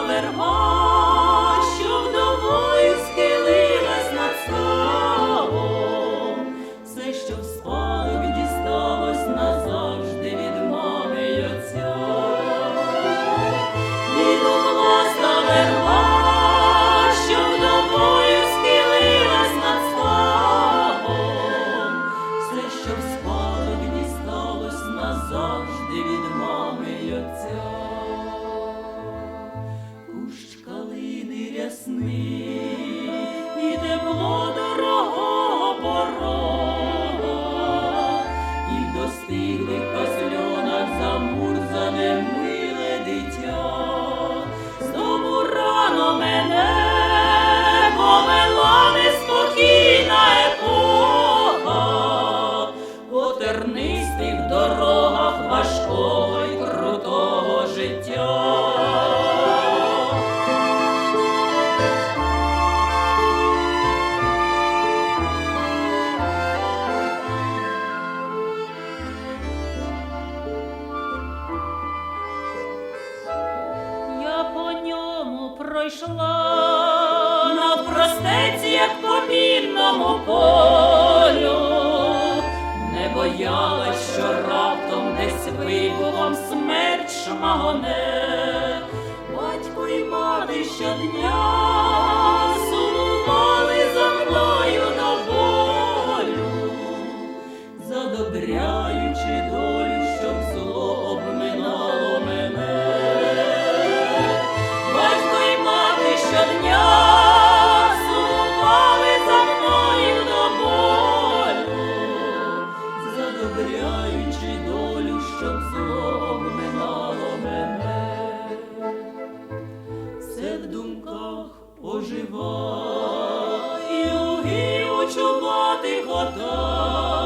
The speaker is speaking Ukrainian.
Верба, що вдовою над ставом. Все, що в спадок дісталось назавжди від мами й що вдовою схилилась над ставом. Все, що в спадок дісталось назавжди від отця. Пройшла навпростець, як по мінному полю, не боялась, що раптом десь вибухом смерть шмагоне. Батько й мати щодня oh